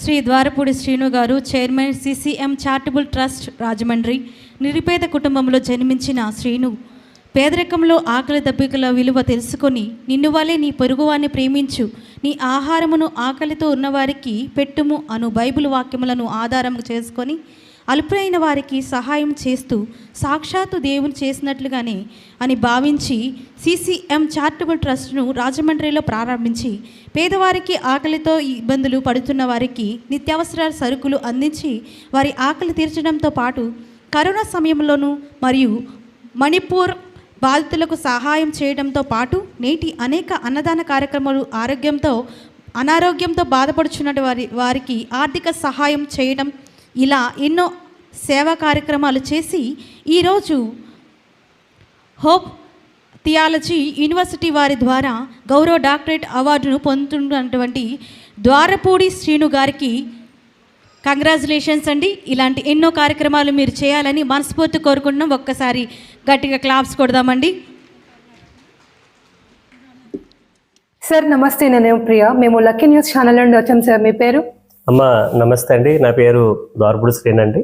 శ్రీ ద్వారపూడి శ్రీను గారు chairman CCM charitable trust Rajahmundry నిరుపేద కుటుంబంలో జన్మించిన శ్రీను. పేదరికంలో ఆకలి దప్పికల విలువ తెలుసుకొని నిన్ను వలె నీ పొరుగువాన్ని ప్రేమించు. నీ ఆహారమును ఆకలితో ఉన్నవారికి పెట్టుము అను బైబిల్ వాక్యములను ఆధారం చేసుకొని అల్పులైన వారికి సహాయం చేస్తూ సాక్షాత్తు దేవుని చేసినట్లుగానే అని భావించి సిసిఎం చారిటబుల్ ట్రస్ట్ను రాజమండ్రిలో ప్రారంభించి పేదవారికి ఆకలితో ఇబ్బందులు పడుతున్న వారికి నిత్యావసర సరుకులు అందించి వారి ఆకలి తీర్చడంతో పాటు కరోనా సమయంలోనూ మరియు మణిపూర్ బాధితులకు సహాయం చేయడంతో పాటు నేటి అనేక అన్నదాన కార్యక్రమాలు ఆరోగ్యంతో అనారోగ్యంతో బాధపడుచున్న వారి వారికి ఆర్థిక సహాయం చేయడం ఇలా ఎన్నో సేవా కార్యక్రమాలు చేసి ఈరోజు హోప్ థియాలజీ యూనివర్సిటీ వారి ద్వారా గౌరవ డాక్టరేట్ అవార్డును పొందుతున్నటువంటి ద్వారపూడి శ్రీను గారికి కంగ్రాచులేషన్స్ అండి. ఇలాంటి ఎన్నో కార్యక్రమాలు మీరు చేయాలని మనస్ఫూర్తి కోరుకుంటున్నాం. ఒక్కసారి గట్టిగా క్లాప్స్ కొడదామండి. సార్ నమస్తే. నేను ప్రియా. మేము లక్కీ న్యూస్ ఛానల్ నుండి వచ్చాం సార్. మీ పేరు? అమ్మ నమస్తే అండి. నా పేరు ద్వారపుడు శ్రీన్ అండి.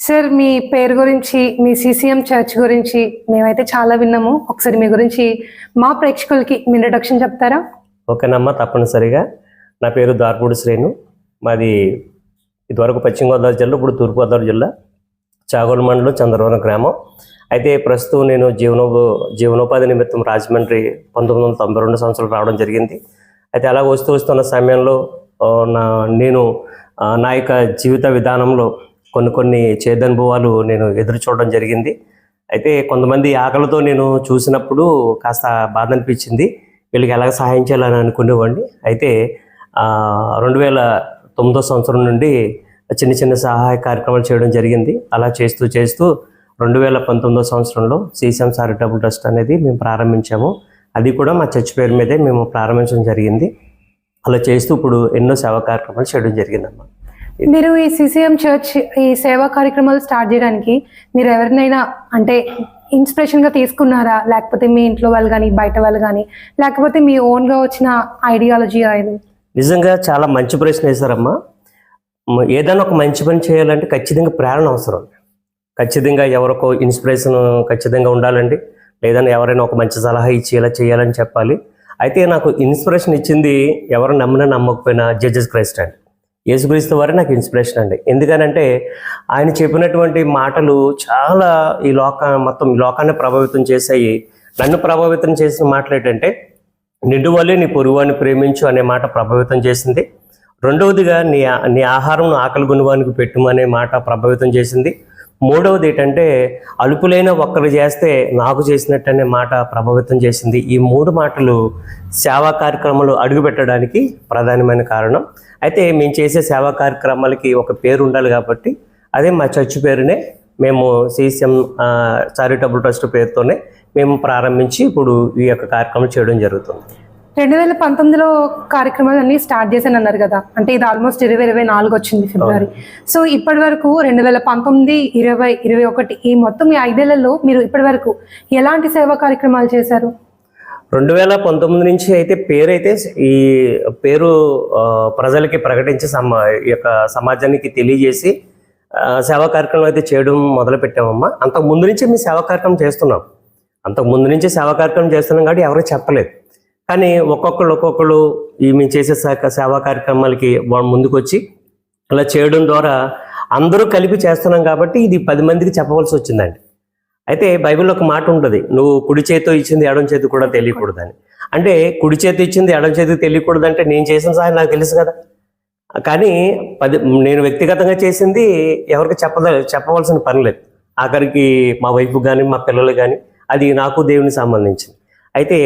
సార్ మీ పేరు గురించి మీ సిసిఎం చర్చ్ గురించి మేమైతే చాలా విన్నాము. ఒకసారి మీ గురించి మా ప్రేక్షకులకి మీ ఇంట్రడక్షన్ చెప్తారా? ఓకేనమ్మా తప్పనిసరిగా. నా పేరు ద్వారపుడు శ్రీను. మాది ఇదివరకు పశ్చిమ గోదావరి జిల్లా ఇప్పుడు తూర్పుగోదావరి జిల్లా చాగోలు మండలం చంద్రవరం గ్రామం. అయితే ప్రస్తుతం నేను జీవనో జీవనోపాధి నిమిత్తం రాజమండ్రి పంతొమ్మిది వందల తొంభై రెండు సంవత్సరాలు రావడం జరిగింది. అయితే అలా వస్తూ వస్తున్న సమయంలో నా నేను నా యొక్క జీవిత విధానంలో కొన్ని కొన్ని చేదనుభవాలు నేను ఎదురు చూడడం జరిగింది. అయితే కొంతమంది ఆకలితో నేను చూసినప్పుడు కాస్త బాధ అనిపించింది వీళ్ళకి ఎలాగ సహాయం చేయాలని అనుకునేవాడిని. అయితే రెండు వేల తొమ్మిదో సంవత్సరం నుండి చిన్న చిన్న సహాయ కార్యక్రమాలు చేయడం జరిగింది. అలా చేస్తూ చేస్తూ రెండు వేల పంతొమ్మిదో సంవత్సరంలో సీసీఎం చారిటబుల్ ట్రస్ట్ అనేది మేము ప్రారంభించాము. అది కూడా మా చర్చ్ పేరు మీదే మేము ప్రారంభించడం జరిగింది. అలా చేస్తూ ఇప్పుడు ఎన్నో సేవా కార్యక్రమాలు చేయడం జరిగిందమ్మా. మీరు ఈ సిసిఎం చర్చ్ ఈ సేవా కార్యక్రమాలు స్టార్ట్ చేయడానికి మీరు ఎవరినైనా అంటే ఇన్స్పిరేషన్గా తీసుకున్నారా? లేకపోతే మీ ఇంట్లో వాళ్ళు కానీ బయట వాళ్ళు కానీ లేకపోతే మీ ఓన్గా వచ్చిన ఐడియాలజీ అది నిజంగా చాలా మంచి ప్రశ్న వేశారమ్మా. ఏదైనా ఒక మంచి పని చేయాలంటే ఖచ్చితంగా ప్రేరణ అవసరం. ఖచ్చితంగా ఎవరికో ఇన్స్పిరేషన్ ఖచ్చితంగా ఉండాలండి. లేదంటే ఎవరైనా ఒక మంచి సలహా ఇచ్చి ఇలా చేయాలని చెప్పాలి. అయితే నాకు ఇన్స్పిరేషన్ ఇచ్చింది ఎవరు నమ్మినా నమ్మకపోయినా జడ్జెస్ క్రైస్ట్ అండి. యేసుక్రీస్తు వారే నాకు ఇన్స్పిరేషన్ అండి. ఎందుకనంటే ఆయన చెప్పినటువంటి మాటలు చాలా ఈ లోక మొత్తం ఈ లోకాన్ని ప్రభావితం చేశాయి. నన్ను ప్రభావితం చేసిన మాటలు ఏంటంటే నిండు వల్లే నీ పొరుగువాన్ని ప్రేమించు అనే మాట ప్రభావితం చేసింది. రెండవదిగా నీ నీ ఆహారం ఆకలి గుణవానికి పెట్టుమనే మాట ప్రభావితం చేసింది. మూడవది ఏంటంటే అలుపులైన ఒక్కరు చేస్తే నాకు చేసినట్టు అనే మాట ప్రభావితం చేసింది. ఈ మూడు మాటలు సేవా కార్యక్రమాలు అడుగుపెట్టడానికి ప్రధానమైన కారణం. అయితే మేము చేసే సేవా కార్యక్రమాలకి ఒక పేరు ఉండాలి కాబట్టి అదే మా చర్చి పేరునే మేము సిసిఎం చారిటబుల్ ట్రస్ట్ పేరుతోనే మేము ప్రారంభించి ఇప్పుడు ఈ యొక్క కార్యక్రమం చేయడం జరుగుతుంది. రెండు వేల పంతొమ్మిదిలో కార్యక్రమాలు అన్ని స్టార్ట్ చేశాను అన్నారు కదా. అంటే ఇది ఆల్మోస్ట్ ఇరవై ఇరవై నాలుగు వచ్చింది ఫిబ్రవరి. సో ఇప్పటి వరకు రెండు వేల పంతొమ్మిది ఇరవై ఇరవై ఒకటి ఈ మొత్తం ఈ ఐదేళ్ళలో మీరు ఇప్పటి వరకు ఎలాంటి సేవా కార్యక్రమాలు చేశారు? రెండు వేల పంతొమ్మిది నుంచి అయితే పేరు అయితే ఈ పేరు ప్రజలకి ప్రకటించి సమ ఈ యొక్క సమాజానికి తెలియజేసి సేవా కార్యక్రమం అయితే చేయడం మొదలు పెట్టామమ్మా అంతకు ముందు నుంచే మేము సేవా కార్యక్రమం చేస్తున్నాం. అంతకు ముందు నుంచే సేవా కార్యక్రమం చేస్తున్నాం కాబట్టి ఎవరు చెప్పలేదు. కానీ ఒక్కొక్కళ్ళు ఒక్కొక్కళ్ళు ఈ మేము చేసే సా- సేవా కార్యక్రమాలకి వాళ్ళు ముందుకొచ్చి అలా చేయడం ద్వారా అందరూ కలిపి చేస్తున్నాం కాబట్టి ఇది పది మందికి చెప్పవలసి వచ్చిందండి. అయితే బైబిల్లో ఒక మాట ఉంటుంది నువ్వు కుడి చేతితో ఇచ్చింది ఎడం చేతి కూడా తెలియకూడదని. అంటే కుడి చేతి ఇచ్చింది ఎడం చేతికి తెలియకూడదు అంటే నేను చేసిన సహాయం నాకు తెలుసు కదా. కానీ పది నేను వ్యక్తిగతంగా చేసింది ఎవరికి చెప్పద చెప్పవలసిన పని లేదు. ఆఖరికి మా వైఫ్ కానీ మా పిల్లలు కానీ అది నాకు దేవునికి సంబంధించింది. అయితే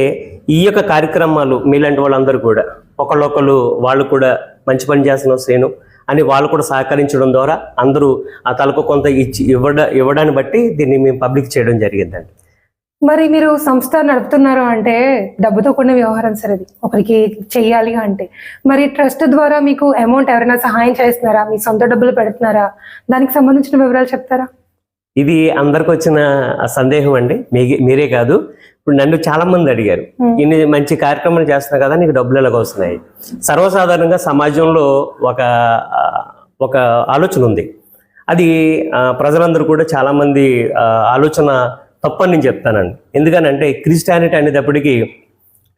ఈ యొక్క కార్యక్రమాలు మీలాంటి వాళ్ళందరూ కూడా ఒకళ్ళొకళ్ళు వాళ్ళు కూడా మంచి పని చేస్తున్నాం శ్రేణు అని వాళ్ళు కూడా సహకరించడం ద్వారా అందరూ ఆ తలకు కొంత ఇచ్చి ఇవ్వడ ఇవ్వడాన్ని బట్టి దీన్ని మేము పబ్లిక్ చేయడం జరిగిందండి. మరి మీరు సంస్థ నడుపుతున్నారు అంటే డబ్బుతో కూడిన వ్యవహారం సరే ఒకరికి చెయ్యాలి అంటే. మరి ట్రస్ట్ ద్వారా మీకు అమౌంట్ ఎవరైనా సహాయం చేస్తున్నారా? మీ సొంత డబ్బులు పెడుతున్నారా? దానికి సంబంధించిన వివరాలు చెప్తారా? ఇది అందరికి వచ్చిన సందేహం అండి. మీరే కాదు. ఇప్పుడు నన్ను చాలా మంది అడిగారు ఇన్ని మంచి కార్యక్రమాలు చేస్తున్నావు కదా నీకు డబ్బులు ఎలాగ వస్తున్నాయి? సర్వసాధారణంగా సమాజంలో ఒక ఒక ఆలోచన ఉంది. అది ప్రజలందరూ కూడా చాలా మంది ఆ, ఆలోచన తప్పని నేను చెప్తానండి. ఎందుకనంటే క్రిస్టియానిటీ అనేటప్పటికీ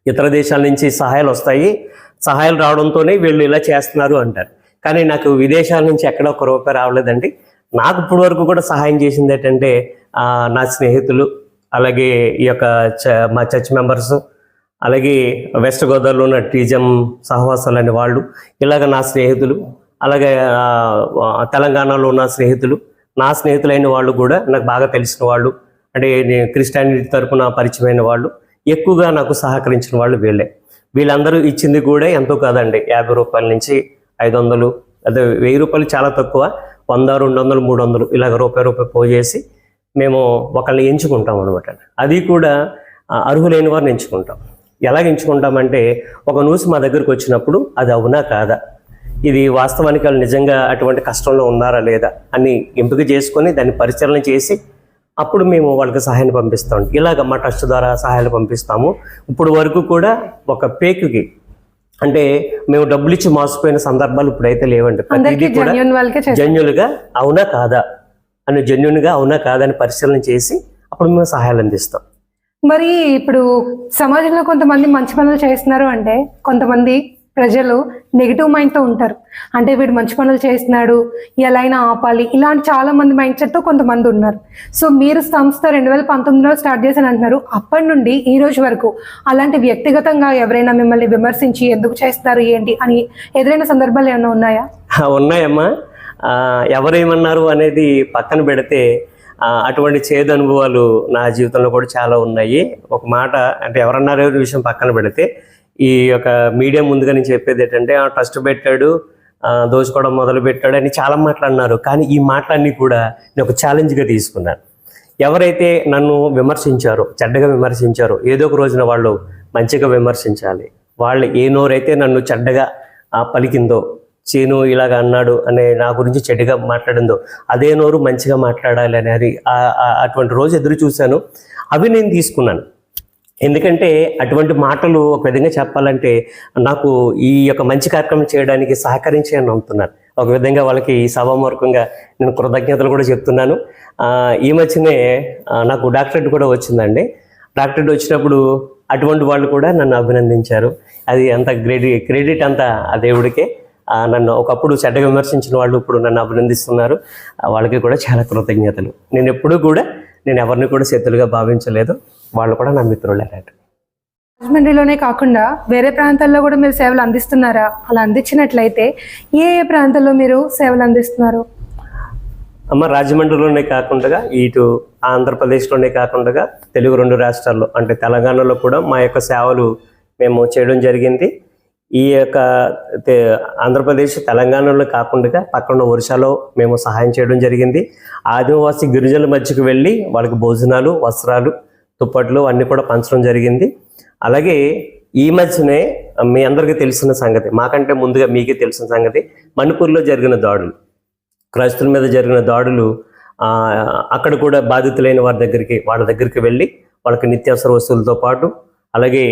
ఇతర దేశాల నుంచి సహాయాలు వస్తాయి. సహాయాలు రావడంతోనే వీళ్ళు ఇలా చేస్తున్నారు అంటారు. కానీ నాకు విదేశాల నుంచి ఎక్కడ ఒక రూపాయి రావలేదండి. నాకు ఇప్పటి వరకు కూడా సహాయం చేసింది ఏంటంటే నా స్నేహితులు అలాగే ఈ యొక్క చ- మా చర్చ్ మెంబర్స్ అలాగే వెస్ట్ గోదావరిలో ఉన్న టీజం సహవాసాలు అనే వాళ్ళు ఇలాగ నా స్నేహితులు అలాగే తెలంగాణలో ఉన్న స్నేహితులు నా స్నేహితులైన వాళ్ళు కూడా నాకు బాగా తెలిసిన వాళ్ళు అంటే నేను క్రిస్టియానిటీ తరపున పరిచయమైన వాళ్ళు ఎక్కువగా నాకు సహకరించిన వాళ్ళు వీళ్ళే. వీళ్ళందరూ ఇచ్చింది కూడా ఎంతో కాదండి యాభై రూపాయల నుంచి ఐదు వందలు అదే వెయ్యి రూపాయలు చాలా తక్కువ. వంద రెండు వందలు మూడు వందలు ఇలాగ రూపాయి రూపాయి పోజేసి మేము ఒకళ్ళని ఎంచుకుంటాం అనమాట అది కూడా అర్హులైన వారిని ఎంచుకుంటాం. ఎలాగ ఎంచుకుంటామంటే ఒక న్యూస్ మా దగ్గరకు వచ్చినప్పుడు అది అవునా కాదా? ఇది వాస్తవానికి వాళ్ళు నిజంగా అటువంటి కష్టంలో ఉన్నారా లేదా అని ఎంపిక చేసుకొని దాన్ని పరిశీలన చేసి అప్పుడు మేము వాళ్ళకి సహాయాన్ని పంపిస్తాం. ఇలాగ మా ట్రస్ట్ ద్వారా సహాయాలు పంపిస్తాము. ఇప్పుడు వరకు కూడా ఒక పేకుకి అంటే మేము డబ్బులు ఇచ్చి మోసపోయిన సందర్భాలు ఇప్పుడైతే లేవండి. ప్రతిదీ కూడా జన్యులుగా అవునా కాదా? అని జన్యున్గా అవునా కాదా అని పరిశీలన చేసి అప్పుడు మేము సహాయాలు అందిస్తాం. మరి ఇప్పుడు సమాజంలో కొంతమంది మంచి పనులు చేస్తున్నారు అంటే కొంతమంది ప్రజలు నెగిటివ్ మైండ్తో ఉంటారు. అంటే వీడు మంచి పనులు చేస్తున్నాడు ఎలా అయినా ఆపాలి ఇలాంటి చాలా మంది మైండ్ సెట్తో కొంతమంది ఉన్నారు. సో మీరు సంస్థ రెండు వేల పంతొమ్మిదిలో స్టార్ట్ చేశాను అంటున్నారు. అప్పటి నుండి ఈ రోజు వరకు అలాంటి వ్యక్తిగతంగా ఎవరైనా మిమ్మల్ని విమర్శించి ఎందుకు చేస్తారు ఏంటి అని ఎదురైన సందర్భాలు ఏమైనా ఉన్నాయా? ఉన్నాయమ్మా. ఎవరేమన్నారు అనేది పక్కన పెడితే అటువంటి చేదు అనుభవాలు నా జీవితంలో కూడా చాలా ఉన్నాయి. ఒక మాట అంటే ఎవరన్నారో విషయం పక్కన పెడితే ఈ యొక్క మీడియా ముందుగా నేను చెప్పేది ఏంటంటే ఆ ట్రస్ట్ పెట్టాడు దోచుకోవడం మొదలు పెట్టాడు అని చాలా మాటలు అన్నారు. కానీ ఈ మాటలన్నీ కూడా నేను ఒక ఛాలెంజ్గా తీసుకున్నాను. ఎవరైతే నన్ను విమర్శించారో చెడ్డగా విమర్శించారో ఏదో ఒక రోజున వాళ్ళు మంచిగా విమర్శించాలి. వాళ్ళు ఏ నోరైతే నన్ను చెడ్డగా పలికిందో చేను ఇలాగ అన్నాడు అనే నా గురించి చెడ్డగా మాట్లాడిందో అదే నోరు మంచిగా మాట్లాడాలి అనేది అటువంటి రోజు ఎదురు చూశాను. అవి నేను తీసుకున్నాను. ఎందుకంటే అటువంటి మాటలు ఒక విధంగా చెప్పాలంటే నాకు ఈ యొక్క మంచి కార్యక్రమం చేయడానికి సహకరించి అని నమ్ముతున్నాను ఒక విధంగా వాళ్ళకి సభామూర్ఖంగా నేను కృతజ్ఞతలు కూడా చెప్తున్నాను. ఈ మధ్యనే నాకు డాక్టరేట్ కూడా వచ్చిందండి. డాక్టరేట్ వచ్చినప్పుడు అటువంటి వాళ్ళు కూడా నన్ను అభినందించారు. అది అంత క్రెడిట్ క్రెడిట్ అంతా ఆ దేవుడికే. నన్ను ఒకప్పుడు చెడ్డ విమర్శించిన వాళ్ళు ఇప్పుడు నన్ను అభినందిస్తున్నారు. వాళ్ళకి కూడా చాలా కృతజ్ఞతలు. నేను ఎప్పుడూ కూడా నేను ఎవరిని కూడా శత్రులుగా భావించలేదు. వాళ్ళు కూడా నా మిత్రులే రాజమండ్రిలోనే కాకుండా వేరే ప్రాంతాల్లో కూడా మీరు సేవలు అందిస్తున్నారా? అలా అందించినట్లయితే ఏ ఏ ప్రాంతాల్లో మీరు సేవలు అందిస్తున్నారు? అమ్మ రాజమండ్రిలోనే కాకుండా ఇటు ఆంధ్రప్రదేశ్లోనే కాకుండా తెలుగు రెండు రాష్ట్రాల్లో అంటే తెలంగాణలో కూడా మా యొక్క సేవలు మేము చేయడం జరిగింది. ఈ యొక్క ఆంధ్రప్రదేశ్ తెలంగాణలో కాకుండా పక్కన ఒరిస్సాలో మేము సహాయం చేయడం జరిగింది. ఆదివాసీ గిరిజనుల మధ్యకు వెళ్ళి వాళ్ళకి భోజనాలు వస్త్రాలు దుప్పట్లు అన్నీ కూడా పంచడం జరిగింది. అలాగే ఈ మధ్యనే మీ అందరికీ తెలిసిన సంగతి మాకంటే ముందుగా మీకే తెలిసిన సంగతి మణిపూర్లో జరిగిన దాడులు. క్రైస్తుల మీద జరిగిన దాడులు అక్కడ కూడా బాధితులైన వారి దగ్గరికి వాళ్ళ దగ్గరికి వెళ్ళి వాళ్ళకి నిత్యావసర వస్తువులతో పాటు అలాగే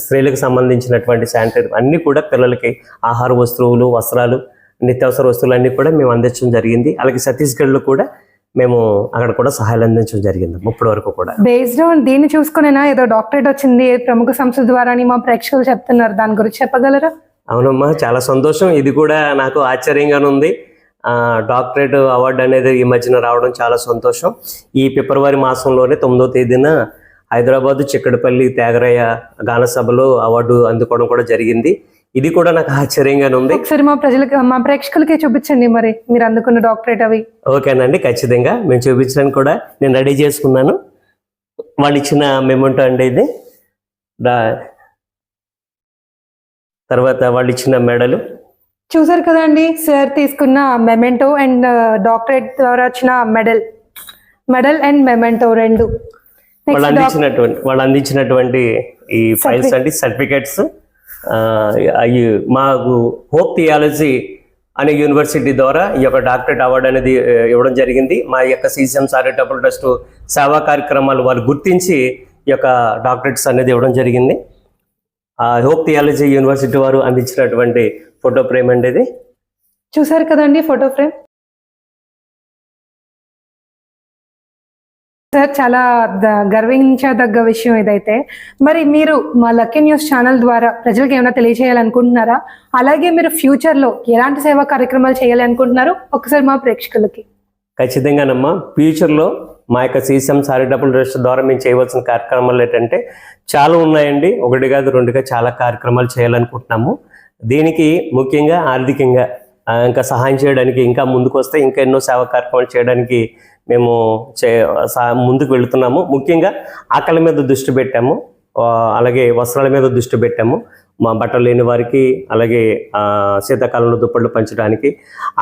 స్త్రీలకు సంబంధించినటువంటి శానిటరీ అన్నీ కూడా పిల్లలకి ఆహార వస్తువులు వస్త్రాలు నిత్యావసర వస్తువులు అన్నీ కూడా మేము అందించడం జరిగింది. అలాగే ఛత్తీస్గఢ్లో కూడా మేము అక్కడ కూడా సహాయాలు అందించడం జరిగింది ఇప్పటి వరకు కూడా. బేస్డ్ ఆన్ దీన్ని చూసుకునేనా? ఏదో డాక్టరేట్ వచ్చింది ప్రముఖ సంస్థ ద్వారా మా ప్రేక్షకులు చెప్తున్నారు. దాని గురించి చెప్పగలరా? అవునమ్మా చాలా సంతోషం. ఇది కూడా నాకు ఆశ్చర్యంగానే ఉంది. డాక్టరేట్ అవార్డు అనేది ఈ మధ్యన రావడం చాలా సంతోషం. ఈ ఫిబ్రవరి మాసంలోనే తొమ్మిదో తేదీన హైదరాబాద్ చిక్కడపల్లి త్యాగరయ్య గాన సభలో అవార్డు అందుకోవడం కూడా జరిగింది. ఇది కూడా నాకు ఆశ్చర్యంగానే ఉంది. ఒకసారి మా ప్రజలకి మా ప్రేక్షకులకి చూపించండి మరి. మీరు అందుకున్న డాక్టరేట్ అవి. ఓకేనండి ఖచ్చితంగా. మేము చూపించడానికి కూడా నేను రెడీ చేసుకున్నాను. వాళ్ళు ఇచ్చిన మెమెంటో అండి ఇది. తర్వాత వాళ్ళు ఇచ్చిన మెడలు. చూసారు కదండి సార్ తీసుకున్న మెమెంటో అండ్ డాక్టరేట్ ద్వారా వచ్చిన మెడల్. మెడల్ అండ్ మెమెంటో రెండు. వాళ్ళు అందించినటువంటి వాళ్ళు అందించినటువంటి ఈ ఫైల్స్ అంటే సర్టిఫికెట్స్ అవి మాకు హోప్ థియాలజీ అనే యూనివర్సిటీ ద్వారా ఈ యొక్క డాక్టరేట్ అవార్డు అనేది ఇవ్వడం జరిగింది. మా యొక్క సీసీఎం చారిటబుల్ ట్రస్ట్ సేవా కార్యక్రమాలు వాళ్ళు గుర్తించి ఈ యొక్క డాక్టరేట్స్ అనేది ఇవ్వడం జరిగింది. ఆ హోప్ థియాలజీ యూనివర్సిటీ వారు అందించినటువంటి ఫోటో ఫ్రేమ్ అండి ఇది. చూసారు కదండి ఫోటో ఫ్రేమ్? సార్ చాలా గర్వించదగ్గ విషయం ఇదైతే. మరి మీరు మా లక్కీ న్యూస్ ఛానల్ ద్వారా ప్రజలకు ఏమైనా తెలియజేయాలనుకుంటున్నారా? అలాగే మీరు ఫ్యూచర్లో ఎలాంటి సేవా కార్యక్రమాలు చేయాలి అనుకుంటున్నారు ఒకసారి మా ప్రేక్షకులకి. ఖచ్చితంగానమ్మా ఫ్యూచర్లో మా యొక్క సీసీఎం డబుల్ ట్రస్ట్ ద్వారా మేము చేయవలసిన కార్యక్రమాలు ఏంటంటే చాలా ఉన్నాయండి. ఒకటి కాదు రెండుగా చాలా కార్యక్రమాలు చేయాలనుకుంటున్నాము. దీనికి ముఖ్యంగా ఆర్థికంగా ఇంకా సహాయం చేయడానికి ఇంకా ముందుకు వస్తే ఇంకా ఎన్నో సేవా కార్యక్రమాలు చేయడానికి మేము చే ముందుకు వెళుతున్నాము. ముఖ్యంగా ఆకలి మీద దృష్టి పెట్టాము. అలాగే వస్త్రాల మీద దృష్టి పెట్టాము. మా బట్టలు లేని వారికి అలాగే శీతాకాలంలో దుప్పట్లు పంచడానికి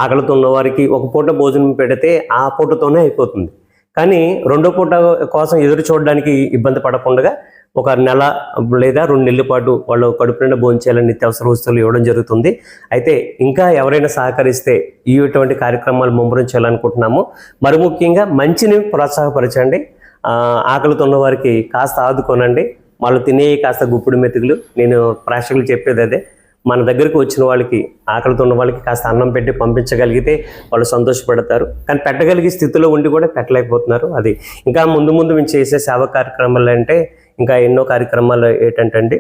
ఆకలితో ఉన్న వారికి ఒక పూట భోజనం పెడితే ఆ పూటతోనే అయిపోతుంది. కానీ రెండో పూట కోసం ఎదురు చూడడానికి ఇబ్బంది పడకుండా ఒక నెల లేదా రెండు నెలల పాటు వాళ్ళు కడుపు నిండా భోంచేయాలని నిత్యావసర వస్తువులు ఇవ్వడం జరుగుతుంది. అయితే ఇంకా ఎవరైనా సహకరిస్తే ఈ ఇటువంటి కార్యక్రమాలు ముమ్మరం చేయాలనుకుంటున్నాము. మరి ముఖ్యంగా మంచిని ప్రోత్సాహపరచండి. ఆకలితో ఉన్న వారికి కాస్త ఆదుకోనండి. వాళ్ళు తినే కాస్త గుప్పుడు మెతుకులు నేను ప్రేక్షకులు చెప్పేది అదే. మన దగ్గరకు వచ్చిన వాళ్ళకి ఆకలితో ఉన్న వాళ్ళకి కాస్త అన్నం పెట్టి పంపించగలిగితే వాళ్ళు సంతోషపడతారు. కానీ పెట్టగలిగే స్థితిలో ఉండి కూడా పెట్టలేకపోతున్నారు. అది ఇంకా ముందు ముందు మేము చేసే సేవ కార్యక్రమాలు అంటే ఇంకా ఎన్నో కార్యక్రమాలు ఏంటంటే అండి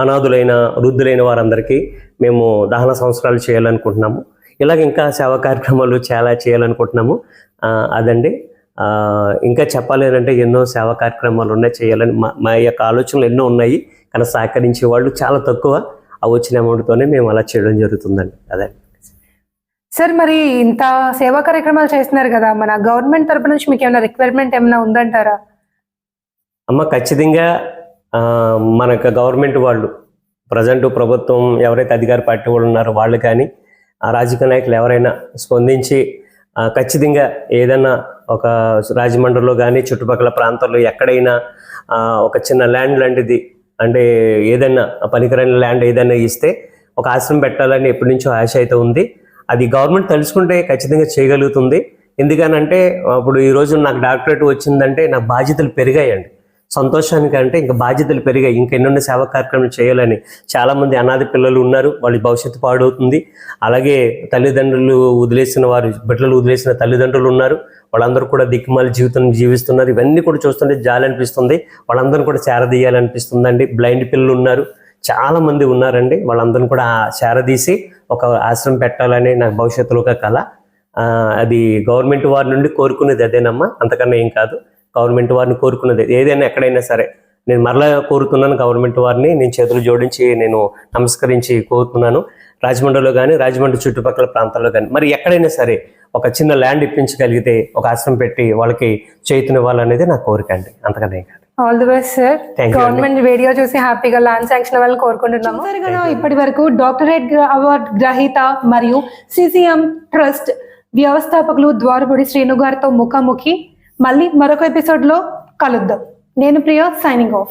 అనాథులైన వృద్ధులైన వారందరికీ మేము దహన సంస్కారాలు చేయాలనుకుంటున్నాము. ఇలాగ ఇంకా సేవా కార్యక్రమాలు చాలా చేయాలనుకుంటున్నాము. అదండి. ఇంకా చెప్పాలి అంటే ఎన్నో సేవా కార్యక్రమాలు ఉన్నాయి చేయాలని మా మా యొక్క ఆలోచనలు ఎన్నో ఉన్నాయి. కానీ సహకరించే వాళ్ళు చాలా తక్కువ. ఆ వచ్చిన అమౌంట్తోనే మేము అలా చేయడం జరుగుతుందండి. అదే. సార్ మరి ఇంత సేవా కార్యక్రమాలు చేస్తున్నారు కదా మన గవర్నమెంట్ తరపు నుంచి మీకు ఏమైనా రిక్వైర్మెంట్ ఏమైనా ఉందంటారా? అమ్మ ఖచ్చితంగా మన యొక్క గవర్నమెంట్ వాళ్ళు ప్రజెంట్ ప్రభుత్వం ఎవరైతే అధికార పార్టీ వాళ్ళు ఉన్నారో వాళ్ళు కానీ ఆ రాజకీయ నాయకులు ఎవరైనా స్పందించి ఖచ్చితంగా ఏదైనా ఒక రాజమండ్రిలో కానీ చుట్టుపక్కల ప్రాంతాల్లో ఎక్కడైనా ఒక చిన్న ల్యాండ్ లాంటిది అంటే ఏదైనా పనికిరాని ల్యాండ్ ఏదైనా ఇస్తే ఒక ఆశ్రమం పెట్టాలని ఎప్పటి నుంచో ఆశ అయితే ఉంది. అది గవర్నమెంట్ తలుచుకుంటే ఖచ్చితంగా చేయగలుగుతుంది. ఎందుకనంటే ఇప్పుడు ఈ రోజు నాకు డాక్టరేట్ వచ్చిందంటే నా బాధ్యతలు పెరిగాయండి. సంతోషానికి అంటే ఇంకా బాధ్యతలు పెరిగాయి. ఇంకా ఎన్నెన్నో సేవా కార్యక్రమాలు చేయాలని చాలా మంది అనాథ పిల్లలు ఉన్నారు. వాళ్ళ భవిష్యత్తు పాడవుతుంది. అలాగే తల్లిదండ్రులు వదిలేసిన వారు బిడ్డలు వదిలేసిన తల్లిదండ్రులు ఉన్నారు. వాళ్ళందరూ కూడా దిక్కుమాల జీవితం జీవిస్తున్నారు. ఇవన్నీ కూడా చూస్తుంటే జాలి అనిపిస్తుంది. వాళ్ళందరూ కూడా చేరదీయాలనిపిస్తుందండి బ్లైండ్ పిల్లలు ఉన్నారు. చాలా మంది ఉన్నారండి. వాళ్ళందరిని కూడా చేరదీసి ఒక ఆశ్రమం పెట్టాలని నాకు భవిష్యత్తులో ఒక కళ అది గవర్నమెంట్ వారి నుండి కోరుకునేది అదేనమ్మా? అంతకన్నా ఏం కాదు. గవర్నమెంట్ వారిని కోరుకునేది ఏదైనా ఎక్కడైనా సరే నేను మరలా కోరుతున్నాను గవర్నమెంట్ వారిని. నేను చేతులు జోడించి నేను నమస్కరించి కోరుతున్నాను. రాజమండ్రిలో కానీ రాజమండ్రి చుట్టుపక్కల ప్రాంతాల్లో కానీ మరి ఎక్కడైనా సరే ఒక చిన్న ల్యాండ్ ఇప్పించగలిగితే ఒక ఆశ్రమం పెట్టి వాళ్ళకి చేతునివ్వాలనేది నా కోరిక అండి. అంతకన్నా ఏం కాదు. All the best sir government video చూసి హ్యాపీగా ల్యాండ్ శాంక్షన్ అవ్వాలని కోరుకుంటున్నాము. కదా ఇప్పటి వరకు డాక్టరేట్ అవార్డ్ గ్రహీత మరియు సిసిఎం ట్రస్ట్ వ్యవస్థాపకులు ద్వారపూడి శ్రీను గారితో ముఖాముఖి మళ్ళీ మరొక ఎపిసోడ్లో కలుద్దాం. నేను ప్రియ సైనింగ్ ఆఫ్